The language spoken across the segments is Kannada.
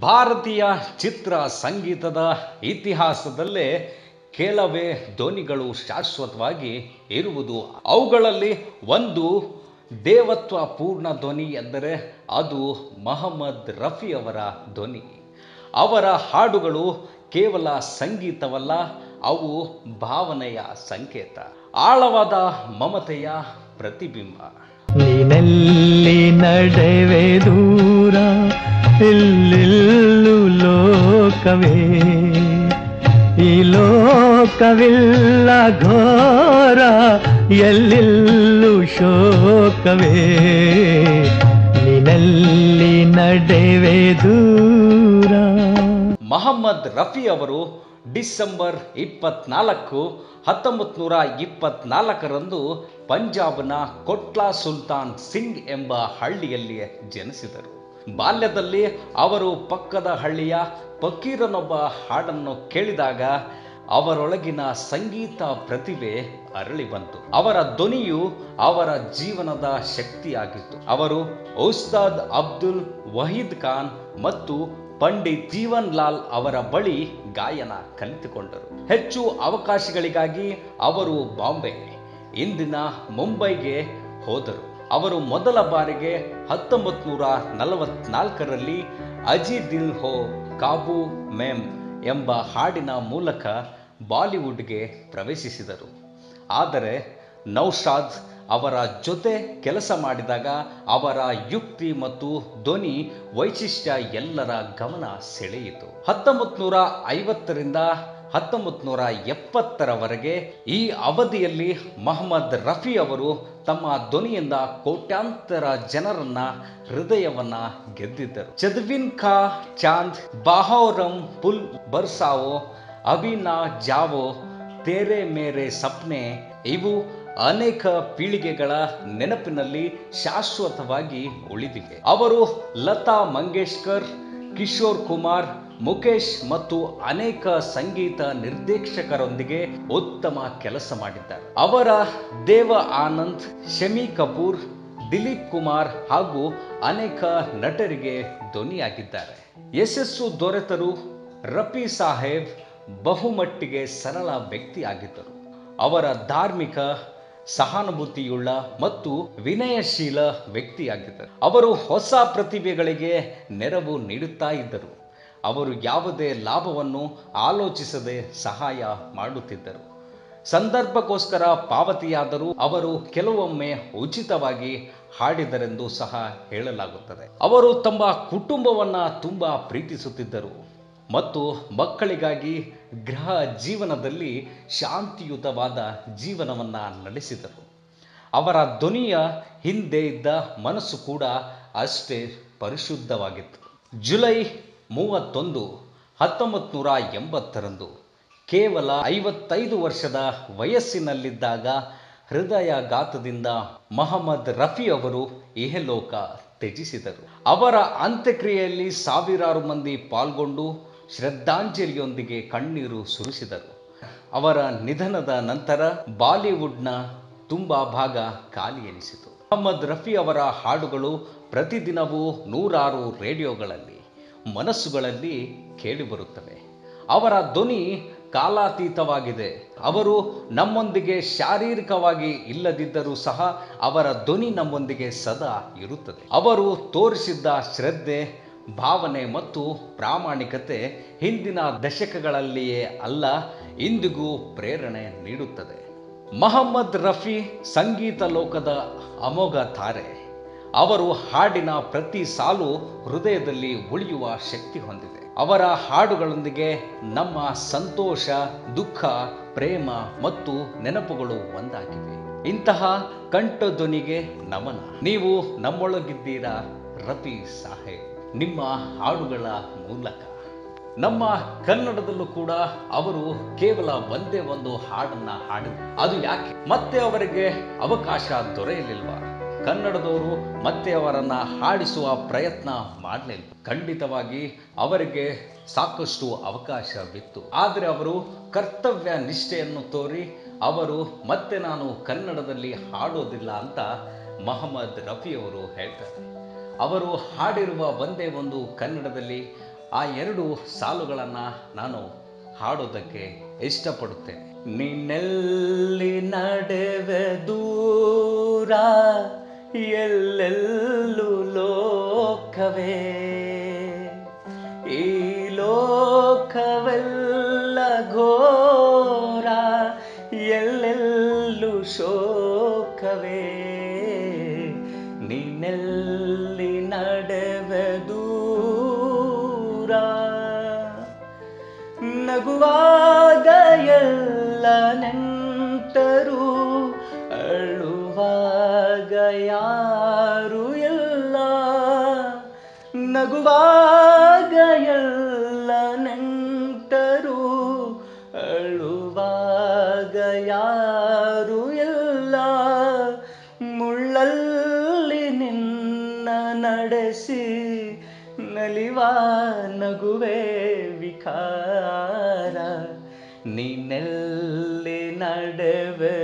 ಭಾರತೀಯ ಚಿತ್ರ ಸಂಗೀತದ ಇತಿಹಾಸದಲ್ಲೇ ಕೆಲವೇ ಧ್ವನಿಗಳು ಶಾಶ್ವತವಾಗಿ ಇರುವುದು. ಅವುಗಳಲ್ಲಿ ಒಂದು ದೇವತ್ವ ಪೂರ್ಣ ಧ್ವನಿ ಎಂದರೆ ಅದು ಮಹಮ್ಮದ್ ರಫಿ ಅವರ ಧ್ವನಿ. ಅವರ ಹಾಡುಗಳು ಕೇವಲ ಸಂಗೀತವಲ್ಲ, ಅವು ಭಾವನೆಯ ಸಂಕೇತ. ಆಳವಾದ ಮಮತೆಯ ಪ್ರತಿಬಿಂಬ. ನಡೆವೆ ದೂರ ಇಲ್ಲೆಲ್ಲು ಲೋಕವೇ, ಈ ಲೋಕವಿಲ್ಲ ಘೋರ, ಎಲ್ಲಿಲ್ಲು ಶೋಕವೇ. ನಿನ್ನಲ್ಲಿ ನಡೆವೆ ದೂರ. ಮಹಮ್ಮದ್ ರಫಿ ಅವರು ಡಿಸೆಂಬರ್ ಇಪ್ಪತ್ನಾಲ್ಕು, ಹತ್ತೊಂಬತ್ತು ನೂರ ಇಪ್ಪತ್ನಾಲ್ಕರಂದು ಪಂಜಾಬ್ನ ಕೊಟ್ಲಾ ಸುಲ್ತಾನ್ ಸಿಂಗ್ ಎಂಬ ಹಳ್ಳಿಯಲ್ಲಿ ಜನಿಸಿದರು. ಬಾಲ್ಯದಲ್ಲಿ ಅವರು ಪಕ್ಕದ ಹಳ್ಳಿಯ ಫಕೀರನೊಬ್ಬ ಹಾಡನ್ನು ಕೇಳಿದಾಗ ಅವರೊಳಗಿನ ಸಂಗೀತ ಪ್ರತಿಭೆ ಅರಳಿ ಬಂತು. ಅವರ ಧ್ವನಿಯು ಅವರ ಜೀವನದ ಶಕ್ತಿಯಾಗಿತ್ತು. ಅವರು ಔಸ್ತಾದ್ ಅಬ್ದುಲ್ ವಹೀದ್ ಖಾನ್ ಮತ್ತು ಪಂಡಿತ್ ಜೀವನ್ ಲಾಲ್ ಅವರ ಬಳಿ ಗಾಯನ ಕಲಿತುಕೊಂಡರು. ಹೆಚ್ಚು ಅವಕಾಶಗಳಿಗಾಗಿ ಅವರು ಬಾಂಬೆ, ಇಂದಿನ ಮುಂಬೈಗೆ ಹೋದರು. ಅವರು ಮೊದಲ ಬಾರಿಗೆ ಹತ್ತೊಂಬತ್ತು ನೂರ ನಲವತ್ನಾಲ್ಕರಲ್ಲಿ ಅಜಿ ದಿಲ್ ಹೋ ಕಾಬು ಮೇಮ್ ಎಂಬ ಹಾಡಿನ ಮೂಲಕ ಬಾಲಿವುಡ್ಗೆ ಪ್ರವೇಶಿಸಿದರು. ಆದರೆ ನೌಶಾದ್ ಅವರ ಜೊತೆ ಕೆಲಸ ಮಾಡಿದಾಗ ಅವರ ಯುಕ್ತಿ ಮತ್ತು ಧ್ವನಿ ವೈಶಿಷ್ಟ್ಯ ಎಲ್ಲರ ಗಮನ ಸೆಳೆಯಿತು. ಹತ್ತೊಂಬತ್ತು ನೂರ ಐವತ್ತರಿಂದ ಹತ್ತೊಂಬತ್ತು ನೂರ ಎಪ್ಪತ್ತರವರೆಗೆ ಈ ಅವಧಿಯಲ್ಲಿ ಮಹಮ್ಮದ್ ರಫಿ ಅವರು ತಮ್ಮ ಧ್ವನಿಯಿಂದ ಕೋಟ್ಯಾಂತರ ಜನರನ್ನ ಹೃದಯವನ್ನ ಗೆದ್ದಿದ್ದರು. ಚದ್ವಿನ್ ಖಾ, ಚಾಂದ್, ಬಾಹೋರಂ, ಪುಲ್ ಬರ್ಸಾವೋ ಅಭಿನಾ ಜಾವೋ, ತೇರೆ ಮೇರೆ ಸಪ್ನೆ, ಇವು ಅನೇಕ ಪೀಳಿಗೆಗಳ ನೆನಪಿನಲ್ಲಿ ಶಾಶ್ವತವಾಗಿ ಉಳಿದಿವೆ. ಅವರು ಲತಾ ಮಂಗೇಶ್ಕರ್, ಕಿಶೋರ್ ಕುಮಾರ್ ಮುಖೇಶ್ ಮತ್ತು ಅನೇಕ ಸಂಗೀತ ನಿರ್ದೇಶಕರೊಂದಿಗೆ ಉತ್ತಮ ಕೆಲಸ ಮಾಡಿದ್ದಾರೆ. ಅವರ ದೇವ ಆನಂದ್, ಶಮಿ ಕಪೂರ್, ದಿಲೀಪ್ ಕುಮಾರ್ ಹಾಗೂ ಅನೇಕ ನಟರಿಗೆ ಧ್ವನಿಯಾಗಿದ್ದಾರೆ. ಯಶಸ್ಸು ದೊರೆತರು ರಫಿ ಸಾಹೇಬ್ ಬಹುಮಟ್ಟಿಗೆ ಸರಳ ವ್ಯಕ್ತಿಯಾಗಿದ್ದರು. ಅವರ ಧಾರ್ಮಿಕ, ಸಹಾನುಭೂತಿಯುಳ್ಳ ಮತ್ತು ವಿನಯಶೀಲ ವ್ಯಕ್ತಿಯಾಗಿದ್ದರು. ಅವರು ಹೊಸ ಪ್ರತಿಭೆಗಳಿಗೆ ನೆರವು ನೀಡುತ್ತಾ ಇದ್ದರು. ಅವರು ಯಾವುದೇ ಲಾಭವನ್ನು ಆಲೋಚಿಸದೆ ಸಹಾಯ ಮಾಡುತ್ತಿದ್ದರು. ಸಂದರ್ಭಕ್ಕೋಸ್ಕರ ಪಾವತಿಯಾದರೂ ಅವರು ಕೆಲವೊಮ್ಮೆ ಉಚಿತವಾಗಿ ಹಾಡಿದರೆಂದು ಸಹ ಹೇಳಲಾಗುತ್ತದೆ. ಅವರು ತಮ್ಮ ಕುಟುಂಬವನ್ನು ತುಂಬ ಪ್ರೀತಿಸುತ್ತಿದ್ದರು ಮತ್ತು ಮಕ್ಕಳಿಗಾಗಿ ಗೃಹ ಜೀವನದಲ್ಲಿ ಶಾಂತಿಯುತವಾದ ಜೀವನವನ್ನು ನಡೆಸಿದರು. ಅವರ ಧ್ವನಿಯ ಹಿಂದೆ ಇದ್ದ ಮನಸ್ಸು ಕೂಡ ಅಷ್ಟೇ ಪರಿಶುದ್ಧವಾಗಿತ್ತು. ಜುಲೈ ಮೂವತ್ತೊಂದು ಹತ್ತೊಂಬತ್ತು ನೂರ ಎಂಬತ್ತರಂದು, ಕೇವಲ ಐವತ್ತೈದು ವರ್ಷದ ವಯಸ್ಸಿನಲ್ಲಿದ್ದಾಗ ಹೃದಯಾಘಾತದಿಂದ ಮಹಮ್ಮದ್ ರಫಿ ಅವರು ಇಹಲೋಕ ತ್ಯಜಿಸಿದರು. ಅವರ ಅಂತ್ಯಕ್ರಿಯೆಯಲ್ಲಿ ಸಾವಿರಾರು ಮಂದಿ ಪಾಲ್ಗೊಂಡು ಶ್ರದ್ಧಾಂಜಲಿಯೊಂದಿಗೆ ಕಣ್ಣೀರು ಸುರಿಸಿದರು. ಅವರ ನಿಧನದ ನಂತರ ಬಾಲಿವುಡ್ನ ತುಂಬಾ ಭಾಗ ಖಾಲಿ ಎನಿಸಿತು ಮೊಹಮ್ಮದ್ ರಫಿ ಅವರ ಹಾಡುಗಳು ಪ್ರತಿದಿನವೂ ನೂರಾರು ರೇಡಿಯೋಗಳಲ್ಲಿ ಮನಸ್ಸುಗಳಲ್ಲಿ ಕೇಳಿಬರುತ್ತವೆ ಅವರ ಧ್ವನಿ ಕಾಲಾತೀತವಾಗಿದೆ. ಅವರು ನಮ್ಮೊಂದಿಗೆ ಶಾರೀರಿಕವಾಗಿ ಇಲ್ಲದಿದ್ದರೂ ಸಹ ಅವರ ಧ್ವನಿ ನಮ್ಮೊಂದಿಗೆ ಸದಾ ಇರುತ್ತದೆ. ಅವರು ತೋರಿಸಿದ್ದ ಶ್ರದ್ಧೆ, ಭಾವನೆ ಮತ್ತು ಪ್ರಾಮಾಣಿಕತೆ ಹಿಂದಿನ ದಶಕಗಳಲ್ಲಿಯೇ ಅಲ್ಲ, ಇಂದಿಗೂ ಪ್ರೇರಣೆ ನೀಡುತ್ತದೆ. ಮಹಮ್ಮದ್ ರಫಿ ಸಂಗೀತ ಲೋಕದ ಅಮೋಘ ತಾರೆ. ಅವರು ಹಾಡಿನ ಪ್ರತಿ ಸಾಲು ಹೃದಯದಲ್ಲಿ ಉಳಿಯುವ ಶಕ್ತಿ ಹೊಂದಿದೆ. ಅವರ ಹಾಡುಗಳೊಂದಿಗೆ ನಮ್ಮ ಸಂತೋಷ, ದುಃಖ, ಪ್ರೇಮ ಮತ್ತು ನೆನಪುಗಳು ಒಂದಾಗಿವೆ. ಇಂತಹ ಕಂಠಧ್ವನಿಗೆ ನಮನ. ನೀವು ನಮ್ಮೊಳಗಿದ್ದೀರಾ ರಫಿ ಸಾಹೇಬ್. ನಿಮ್ಮ ಹಾಡುಗಳ ಮೂಲಕ. ನಮ್ಮ ಕನ್ನಡದಲ್ಲೂ ಕೂಡ ಅವರು ಕೇವಲ ಒಂದೇ ಒಂದು ಹಾಡನ್ನ ಹಾಡಿದ್ರು. ಅದು ಯಾಕೆ? ಮತ್ತೆ ಅವರಿಗೆ ಅವಕಾಶ ದೊರೆಯಲಿಲ್ವಾ? ಕನ್ನಡದವರು ಮತ್ತೆ ಅವರನ್ನು ಹಾಡಿಸುವ ಪ್ರಯತ್ನ ಮಾಡಲಿಲ್ಲ. ಖಂಡಿತವಾಗಿ ಅವರಿಗೆ ಸಾಕಷ್ಟು ಅವಕಾಶವಿತ್ತು. ಆದರೆ ಅವರು ಕರ್ತವ್ಯ ನಿಷ್ಠೆಯನ್ನು ತೋರಿ ಅವರು ಮತ್ತೆ ನಾನು ಕನ್ನಡದಲ್ಲಿ ಹಾಡೋದಿಲ್ಲ ಅಂತ ಮಹಮ್ಮದ್ ರಫಿ ಅವರು ಹೇಳ್ತಾರೆ. ಅವರು ಹಾಡಿರುವ ಒಂದೇ ಒಂದು ಕನ್ನಡದಲ್ಲಿ ಆ ಎರಡು ಸಾಲುಗಳನ್ನು ನಾನು ಹಾಡೋದಕ್ಕೆ ಇಷ್ಟಪಡುತ್ತೇನೆ. ನಿನ್ನೆಲ್ಲಿ ನಡೆವೆ ದೂರ ಎಲ್ಲೆಲ್ಲೂ ಲೋಕವೇ? ಈ ಲೋಕವೆಲ್ಲ ಘೋರ ಎಲ್ಲೆಲ್ಲೂ ಶೋಕವೇ? ನಿನ್ನೆಲ್ಲಿ ನಡೆವೆ ದೂರ ನಗುವಾಗ ಎಲ್ಲ ನೆಂಟರು ಯಾರು ಎಲ್ಲ ನಗುವಾಗ ಎಲ್ಲ ನೆಂಟರು, ಅಳುವಾಗ ಯಾರು ಎಲ್ಲ ಮುಳ್ಳಲ್ಲಿ ನಿನ್ನ ನಡೆಸಿ ನಲಿವ ನಗುವೆ ವಿಕಾರ ನೀನೆಲ್ಲಿ ನಡೆವೆ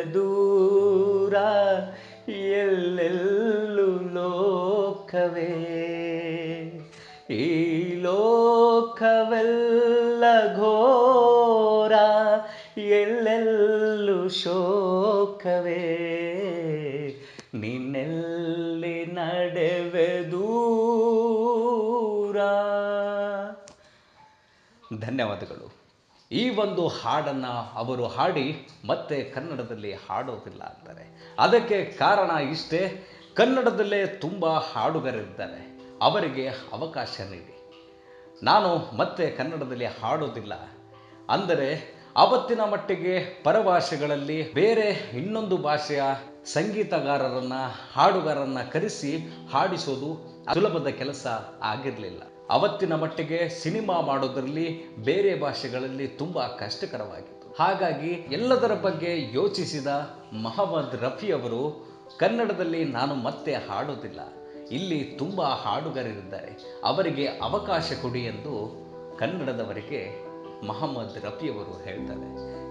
ಲೋಕವೇ ಈ ಲೋಕವೆಲ್ಲ ಘೋರ, ಎಲ್ಲೆಲ್ಲೂ ಶೋಕವೇ? ನಿನ್ನೆಲ್ಲಿ ನಡೆವೆ ದೂರ? ಧನ್ಯವಾದಗಳು. ಈ ಒಂದು ಹಾಡನ್ನು ಅವರು ಹಾಡಿ ಮತ್ತೆ ಕನ್ನಡದಲ್ಲಿ ಹಾಡೋದಿಲ್ಲ ಅಂತಾರೆ. ಅದಕ್ಕೆ ಕಾರಣ ಇಷ್ಟೇ. ಕನ್ನಡದಲ್ಲೇ ತುಂಬ ಹಾಡುಗಾರರಿದ್ದಾರೆ ಅವರಿಗೆ ಅವಕಾಶ ನೀಡಿ. ನಾನು ಮತ್ತೆ ಕನ್ನಡದಲ್ಲಿ ಹಾಡೋದಿಲ್ಲ. ಅಂದರೆ ಅವತ್ತಿನ ಮಟ್ಟಿಗೆ ಪರಭಾಷೆಗಳಲ್ಲಿ ಬೇರೆ ಇನ್ನೊಂದು ಭಾಷೆಯ ಸಂಗೀತಗಾರರನ್ನ, ಹಾಡುಗಾರರನ್ನ ಕರೆಸಿ ಹಾಡಿಸೋದು ಸುಲಭದ ಕೆಲಸ ಆಗಿರಲಿಲ್ಲ. ಅವತ್ತಿನ ಮಟ್ಟಿಗೆ ಸಿನಿಮಾ ಮಾಡೋದರಲ್ಲಿ ಬೇರೆ ಭಾಷೆಗಳಲ್ಲಿ ತುಂಬ ಕಷ್ಟಕರವಾಗಿತ್ತು. ಹಾಗಾಗಿ ಎಲ್ಲದರ ಬಗ್ಗೆ ಯೋಚಿಸಿದ ಮಹಮ್ಮದ್ ರಫಿ ಅವರು ಕನ್ನಡದಲ್ಲಿ ನಾನು ಮತ್ತೆ ಹಾಡೋದಿಲ್ಲ ಇಲ್ಲಿ ತುಂಬ ಹಾಡುಗಾರರಿದ್ದಾರೆ ಅವರಿಗೆ ಅವಕಾಶ ಕೊಡಿ ಎಂದು ಕನ್ನಡದವರಿಗೆ ಮಹಮ್ಮದ್ ರಫಿಯವರು ಹೇಳ್ತಾರೆ.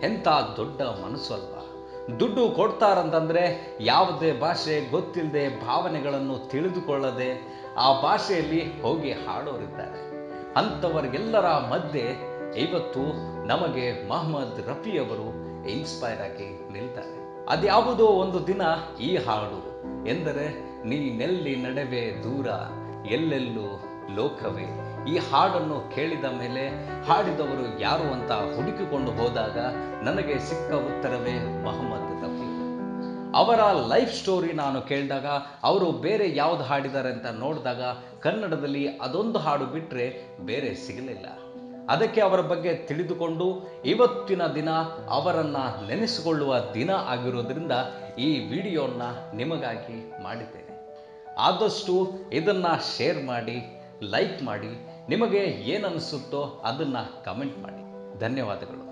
ಎಂಥ ದೊಡ್ಡ ಮನಸ್ಸು ಅಲ್ವಾ. ದುಡ್ಡು ಕೊಡ್ತಾರಂತಂದರೆ ಯಾವುದೇ ಭಾಷೆ ಗೊತ್ತಿಲ್ಲದೆ ಭಾವನೆಗಳನ್ನು ತಿಳಿದುಕೊಳ್ಳದೆ ಆ ಭಾಷೆಯಲ್ಲಿ ಹೋಗಿ ಹಾಡೋರಿದ್ದಾರೆ. ಅಂಥವರಿಗೆಲ್ಲರ ಮಧ್ಯೆ ಇವತ್ತು ನಮಗೆ ಮಹಮ್ಮದ್ ರಫಿಯವರು ಇನ್ಸ್ಪೈರ್ ಆಗಿ ನಿಲ್ತಾರೆ. ಅದ್ಯಾವುದೋ ಒಂದು ದಿನ ಈ ಹಾಡು ಎಂದರೆ ನೀನೆಲ್ಲಿ ನಡವೆ ದೂರ, ಎಲ್ಲೆಲ್ಲೂ ಲೋಕವೇ. ಈ ಹಾಡನ್ನು ಕೇಳಿದ ಮೇಲೆ ಹಾಡಿದವರು ಯಾರು ಅಂತ ಹುಡುಕಿಕೊಂಡು ಹೋದಾಗ, ನನಗೆ ಸಿಕ್ಕ ಉತ್ತರವೇ ಮೊಹಮ್ಮದ್ ರಫಿ. ಅವರ ಲೈಫ್ ಸ್ಟೋರಿ ನಾನು ಕೇಳಿದಾಗ, ಅವರು ಬೇರೆ ಯಾವುದು ಹಾಡಿದ್ದಾರೆ ಅಂತ ನೋಡಿದಾಗ, ಕನ್ನಡದಲ್ಲಿ ಅದೊಂದು ಹಾಡು ಬಿಟ್ಟರೆ ಬೇರೆ ಸಿಗಲಿಲ್ಲ. ಅದಕ್ಕೆ ಅವರ ಬಗ್ಗೆ ತಿಳಿದುಕೊಂಡು ಇವತ್ತಿನ ದಿನ ಅವರನ್ನು ನೆನೆಸಿಕೊಳ್ಳುವ ದಿನ ಆಗಿರೋದ್ರಿಂದ ಈ ವಿಡಿಯೋನ ನಿಮಗಾಗಿ ಮಾಡಿದ್ದೇನೆ. ಆದಷ್ಟು ಇದನ್ನು ಶೇರ್ ಮಾಡಿ, ಲೈಕ್ ಮಾಡಿ, ನಿಮಗೆ ಏನನ್ನಿಸುತ್ತೋ ಅದನ್ನು ಕಮೆಂಟ್ ಮಾಡಿ. ಧನ್ಯವಾದಗಳು.